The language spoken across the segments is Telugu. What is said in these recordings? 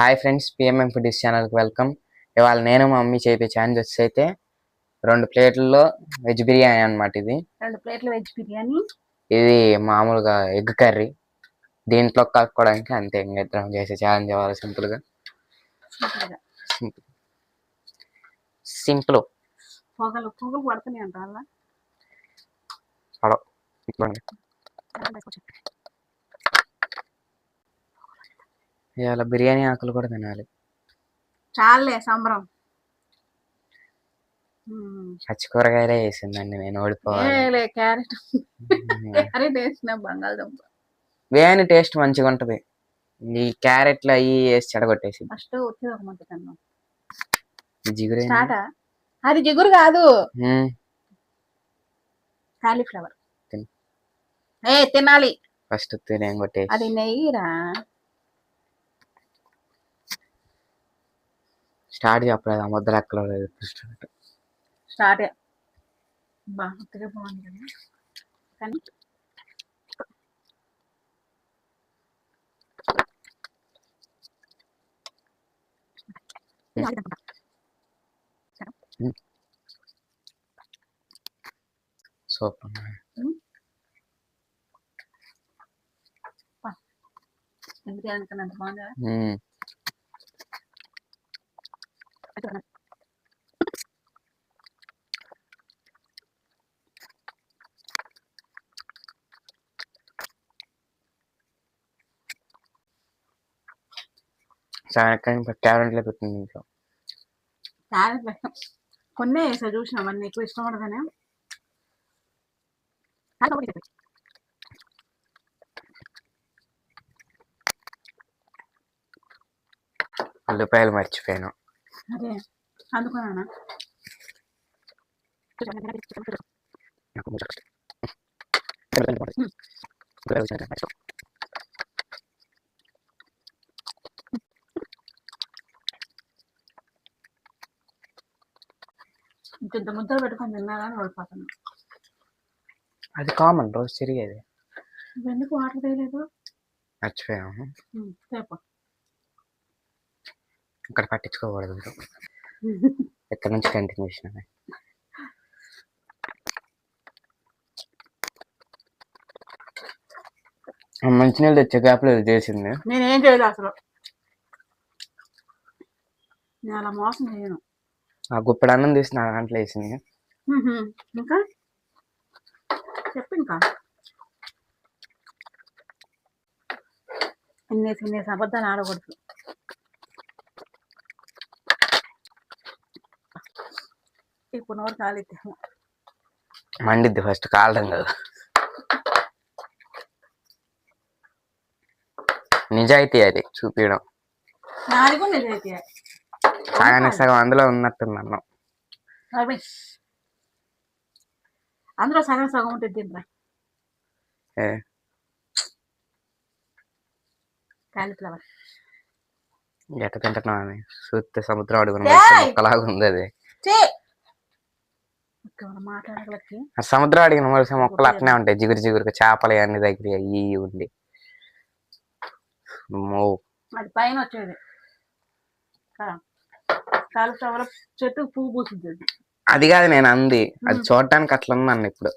హాయ్ ఫ్రెండ్స్ పిఎంఎం ఫుడీస్ ఛానల్కి వెల్కమ్ ఇవాళ నేను మా మమ్మీ చేపే ఛాన్స్ వచ్చి అయితే రెండు ప్లేట్లలో వెజ్ బిర్యానీ అన్నమాట ఇది. రెండు ప్లేట్లు వెజ్ బిర్యానీ. ఇది మామూలుగా ఎగ్ కర్రీ. దీంట్లో కలుపుకోవడానికి అంతే ఇంకా ఇద్దరం చేసే ఛాలెంజ్ ఇవ్వాలి సింపుల్గా సింపుల్గా. సింపుల్ పొగలు పొగలు పడుతున్నాయి అంట అలా ఇవాళ బిర్యానీ ఆకులు కూడా తినాలి. చాలే సంబరం. పచ్చి కూరగాయలే వేసిందండి నేను ఓడిపోవాలి. క్యారెట్. క్యారెట్ వేసిన బంగాళదుంప. బిర్యానీ టేస్ట్ మంచిగా ఉంటది. ఈ క్యారెట్లు అవి వేసి చెడగొట్టేసి ఫస్ట్ ఒక జిగురే అది జిగురు కాదు. కాలీఫ్లవర్. ఏ తినాలి. ఫస్ట్ తినేం కొట్టేసి. అది నెయ్యిరా. స్టార్ట్ చెప్పలేదు ఆ ముద్ర ఎక్కడ లేదు ఫస్ట్ స్టార్ట్ బాగా బాగుంది కదా కానీ సూపర్ ఎందుకు అనుకున్నా అంత బాగుందా సాయంకాలం క్యారెట్లో పెట్టింది ఇంట్లో. క్యారెట్ కొన్నే వేసా చూసిన మరి నీకు ఇష్టం ఉండదనే ఉల్లిపాయలు మర్చిపోయాను. అదే అందుకున్నానా నాకు ముద్ర కష్టం. ఇంత ముద్దలు పెట్టుకొని తిన్నారా అని ఓడిపోతున్నా అది కామన్ రోజు తిరిగేది నువ్వు ఎందుకు వాటర్ తీయలేదు మర్చిపోయాము రేపు ఇక్కడ పట్టించుకోకూడదు ఇక్కడ నుంచి కంటిన్యూషన్ మంచినీళ్ళు తెచ్చే గ్యాప్లో ఇది చేసింది. నేనేం చేయలేదు అసలు. నేను అలా మోసం చేయను. ఆ గుప్పెడు అన్నం తీసి నా దాంట్లో వేసింది. ఇంకా? చెప్పు ఇంకా. ఇన్నేసి ఇన్నేసి అబద్ధాలు ఆడకూడదు. ఇప్పుడు నోరు కాలిద్ది మండిద్ది ఫస్ట్ కాలడం కదా. నిజాయితీ అది చూపించడం సగానికి సగం అందులో ఉన్నట్టుంది అన్నం. అందులో సగం సగం ఉంటుంది కాలీఫ్లవర్. ఎట్ట తింటున్నావు అని చూస్తే సముద్రం అడుగున ఉంది అది. సముద్రం అడిగిన మొలిసే మొక్కలు అట్నే ఉంటాయి. జిగురు జిగురుగా చేపలు అన్ని దగ్గర అయ్యి ఉండి. అది పైన వచ్చేది. చెట్టు పువ్వు పూసింది అది. కాదు నేను అంది. అది. చూడటానికి అట్లా ఉంది అన్న ఇప్పుడు.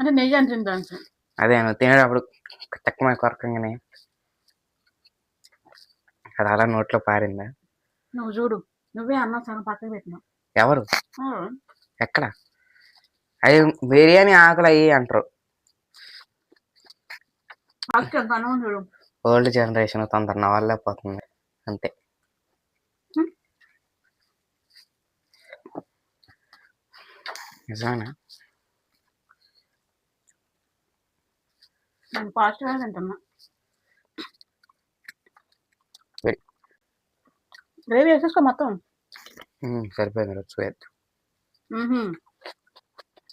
అంటే నెయ్యి దానికి. అదే నువ్వు తినేటప్పుడు తక్కువ కొరకంగానే. అది అలా నోట్లో పారిందా? నువ్వు చూడు. నువ్వే అన్నం సగం పక్కకు పెట్టినావు. ఎవరు? ఎక్కడ? అవి బిర్యానీ ఆకులు అయ్యి అంటారు. ఓల్డ్ జనరేషన్ తొందర నా వల్లే పోతుంది. అంతే. నిజమేనా? నేను పాజిటివ్గా తింటున్నా. వెరీ. గ్రేవీ వేసేసుకో మొత్తం. సరిపోయింది రుచి.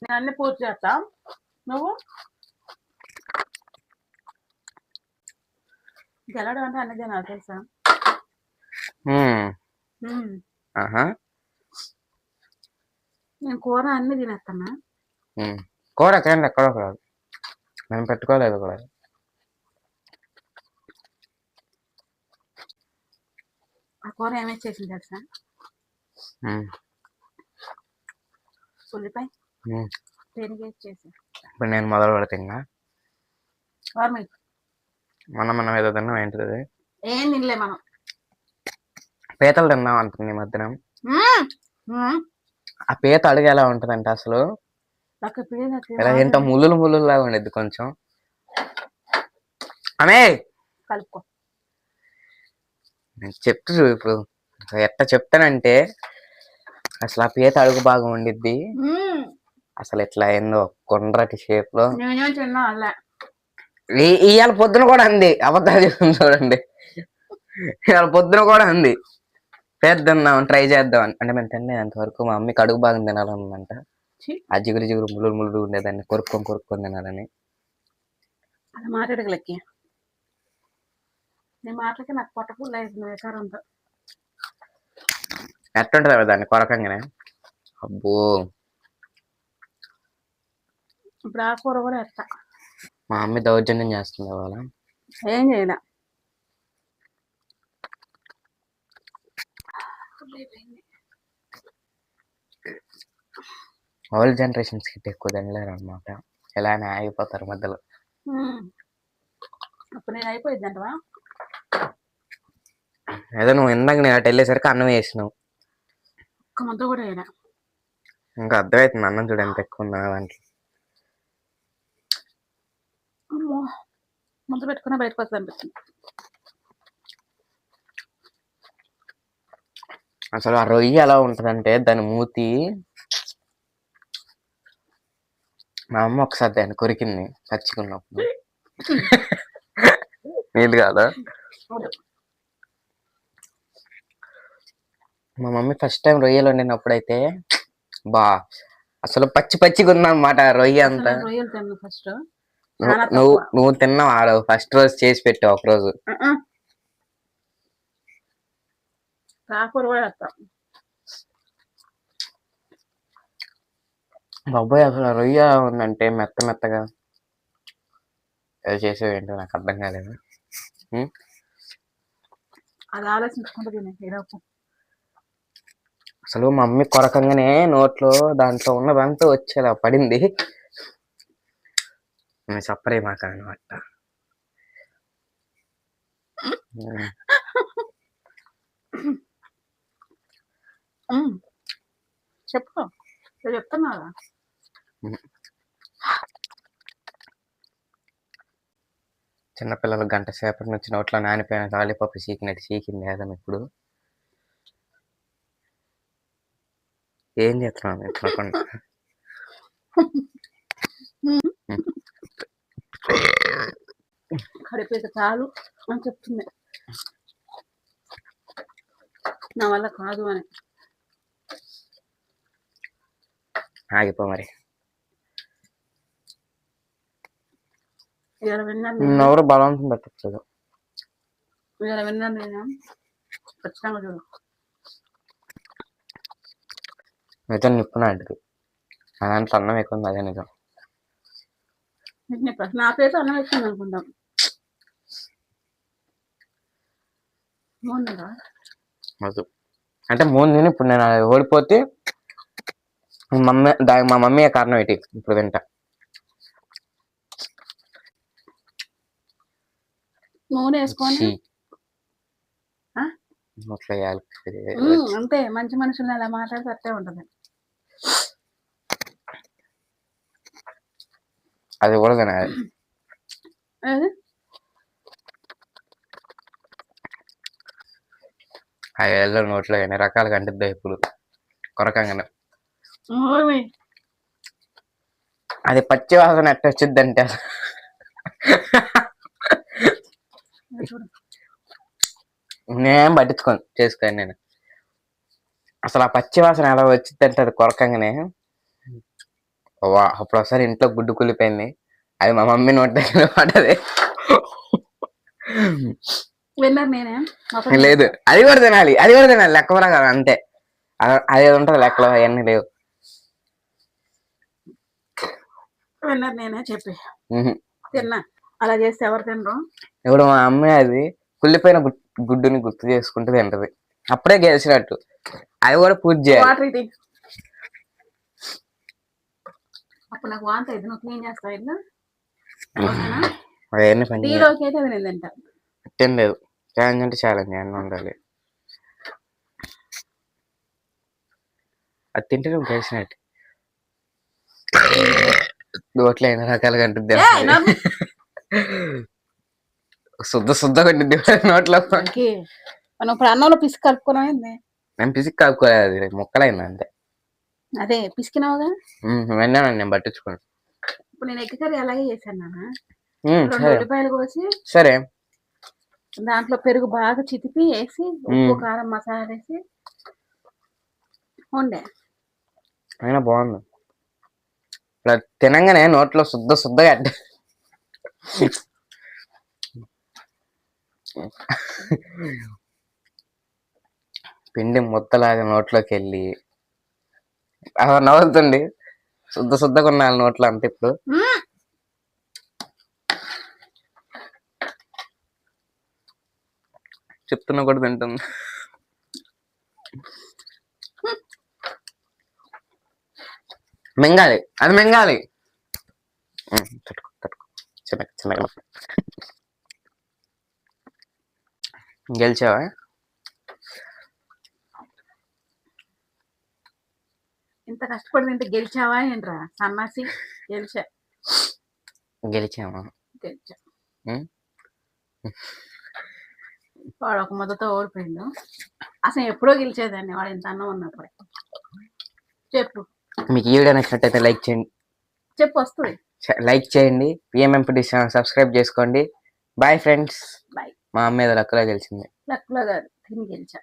నేను అన్ని పూర్తి చేస్తా. నువ్వు? గెలవడం అంటే అన్ని తినాలి తెలుసా? నేను కూర అన్ని తినేస్తానా. కూర తినండి ఎక్కడో కాదు మేము పెట్టుకోలేదు కూడా ఆ కూర ఏమేసి చేసింది తెలుసా? ఉల్లిపాయ ఇప్పుడు నేను మొదలు పెడతా మనం మనం ఏదో తిన్నాం ఏంటిది? ఏం తినలే మనం. పీతలు తిన్నాం అంటుంది మధ్యన. ఆ పీత అడుగు ఎలా ఉంటదంటే అసలు? ఇలా ఏంటో ముళ్ళులు ముళ్ళులు లాగా ఉండేది కొంచెం. అనే కలుపుకో. నేను చెప్తూ ఇప్పుడు. ఎట్లా చెప్తానంటే అసలు ఆ పీత అడుగు బాగా ఉండిద్ది. అసలు ఇట్లా ఏందో కొండ్రటి షేప్లో ఇవాళ పొద్దున కూడా అంది. అబద్ధాలు చెప్తుంది చూడండి. ఇవాళ పొద్దున కూడా అంది. చేద్దాం ట్రై చేద్దాం అంటే మేము తినలేదు అంతవరకు మా మమ్మీకి అడుగు బాగా తినాలనుందంట ఛీ. ఆ జిగురు జిగురు ముళ్ళు ముళ్ళు ఉండేదాన్ని. కొరుక్కొని కొరుక్కొని తినాలని. అలా మాట్లాడగలకి నీ మాటలకి నాకు పొట్టపుల్ల వికారంతో. ఎట్టుంటది అవి దాన్ని కొరకంగానే? అబ్బో. ఇప్పుడు ఆ కూర కూడా ఎత్తా. మా మమ్మీ దౌర్జన్యం చేస్తుంది వాళ్ళ ఏం చేయలే. ఓల్డ్ జనరేషన్స్కి ఎక్కువ తినలేరు అనమాట ఇలానే ఆగిపోతారు మధ్యలో. మ్మ్. అప్పుడు నేను అయిపోయింది అంటవా ఏదో నువ్వు ఇందాక నేను అటు వెళ్ళేసరికి అన్నం వేసినావు. ఒక్క ముద్ద కూడా వేయలే. ఇంకా అర్థమవుతుంది అన్నం చూడు ఎంత ఎక్కువ ఉందా దాంట్లో. అమ్మో ముద్ద పెట్టుకున్నా బయటకు వస్తుంది అనిపిస్తుంది. అసలు ఆ రొయ్య ఎలా ఉంటదంటే దాని మూతి మా అమ్మ ఒకసారి దాన్ని కొరికింది పచ్చికున్నప్పుడు నీళ్ళు కాదా వద్దు. మా మమ్మీ ఫస్ట్ టైం రొయ్యలు వండినప్పుడు అయితే బా అసలు పచ్చి పచ్చిగా ఉందన్నమాట రొయ్య అంతా. నేను రొయ్యలు తిన్నాను ఫస్ట్ నువ్వు చాలా నువ్వు తక్కువ. నువ్వు తిన్నావు ఆడ? ఫస్ట్ రోజు చేసి పెట్టావు ఒక రోజు కాకూర కూడా వేస్తా. బాబాయ్ అసలు ఆ రొయ్య ఉందంటే మెత్త మెత్తగా. ఏదో చేసేవి ఏంటో నాకు అర్థం కాలేదు? అది ఆలోచించుకుంటూ తినే అసలు మా మమ్మీ కొరకంగానే నోట్లో దాంట్లో ఉన్నదంతా వచ్చేలా పడింది. నేను సప్పరే మాక అనమాట. చెప్పు. చెప్తున్నా కదా. చిన్నపిల్లలు గంట సేపటి నుంచి నోట్లో నానిపోయిన లాలీపాప్ చీకినట్టు చీకింది ఏదైనా ఇప్పుడు. ఏం చేస్తున్నాను తినకుండా కడిపేత చాలు అని చెప్తుంది. నా వల్ల కాదు అని. ఆగిపో మరి. ఎవరు బలవంతం పెట్టచ్చు? ఇవాళ విన్నాను నేను. ఖచ్చితంగా చూడు. నిజం నిప్పునాడు నా దాంట్లో అన్నం ఎక్కువ ఉంది అదే నిజం. నీ పేరు అన్నం బాగుందా వద్దు అంటే మూడు నేను ఇప్పుడు నేను ఓడిపోతే మా మమ్మీ మా మమ్మీ కారణం ఏంటి? ఇప్పుడు వింటా. నూనె వేసుకొని? అంతే. మంచి మనుషుల్ని అలా మాట్లాడితే అట్టే ఉంటుంది. అది కూడా తినాలి? ఆ ఏళ్ళ నోట్లో ఎన్ని రకాలుగా అంటిద్దో ఇప్పుడు. కొరకంగానే. అది పచ్చి వాసన ఎట్ట వచ్చిందంటే ఇది చూడు నేను పట్టించుకోను. చేసుకోను నేను. అసలు ఆ పచ్చి వాసన ఎలా వచ్చిందంటే అది కొరకంగానే. అప్పుడు ఒకసారి ఇంట్లో గుడ్డు కూలిపోయింది అది మా మమ్మీ నోటి దగ్గర పడ్డది. లేదు. అది కూడా తినాలి. అది కూడా తినాలి. లెక్క ప్రకారం అంతే. అ- అది ఉంటది లెక్కలో అవన్నీ లేవు. విన్నర్ నేనే చెప్పి. ఉహు. తిన్నా. అలా చేస్తే ఎవరు తినరు? ఇప్పుడు మా అమ్మాయి అది కుళ్ళిపోయిన గుడ్డుని గుర్తు చేసుకుంటూ తింటది. అప్పుడే గెలిచినట్టు. అవి కూడా పూజ చేయాలి వాటర్ ఇది అప్పుడు నాకు వాంత నువ్వు క్లీన్ చేస్తావు ఇల్లు ఓకేనా? అవన్నీ పని చేయాలి. టీలోకి అయితే అది నేను తింటా తిన్ లేదు ఛాలెంజ్ అంటే ఛాలెంజ్ అన్నీ ఉండాలి అది తింటే నువ్వు నోట్లో రకాలుగా అంటుంది. శుద్ధ శుద్ధగా ఉంటుంది నోట్లో. మనం ఇప్పుడు అన్నంలో పిసికి కలుపుకున్నాం నేను పిసికి కాపుకోలేదు అది ముక్కలైంది అంతే. అదే పిసికినావుగా ఉమ్, వెన్నాను నేను పట్టించుకోను. ఇప్పుడు నేను ఎగ్ కర్రీ అలాగే చేశాను నాన్న. రెండు ఉల్లిపాయలు కోసి సరే. దాంట్లో పెరుగు బాగా చితిపి వేసి ఉప్పు. కారం మసాలా వేసి ఉండే అయినా బాగుంది. తినంగానే నోట్లో శుద్ధ శుద్ధగా అడ్డ పిండి ముద్దలాగా నోట్లోకి వెళ్ళి నవ్వుతుంది శుద్ధ శుద్ధగా ఉన్నాయి నోట్లో అంత ఇప్పుడు. చెప్తున్నా కూడా తింటుంది మింగాలి. అది మింగాలి. ఉమ్, తట్టుకో తట్టుకో. చిన్నగా చిన్నగా. గెలిచావా? ఇంత కష్టపడి తింటే గెలిచావా ఏంట్రా? సన్నాసి గెలిచా. గెలిచామా? గెలిచా. వాడు ఒక ముద్దతో ఓడిపోయిండు. అసలు ఎప్పుడో గెలిచేదాన్ని వాడు ఇంత అన్నం ఉన్నప్పుడే చెప్పు. మీకు ఈ వీడియో నచ్చినట్టయితే లైక్ చేయండి. చెప్పు వస్తుంది. లైక్ చేయండి. పిఎంఎంపీ ఛానల్ సబ్స్క్రైబ్ చేసుకోండి. Bye friends. బాయ్. మా అమ్మ ఏదో లక్కలో గెలిచింది. లక్లో కాదు తిని గెలిచా.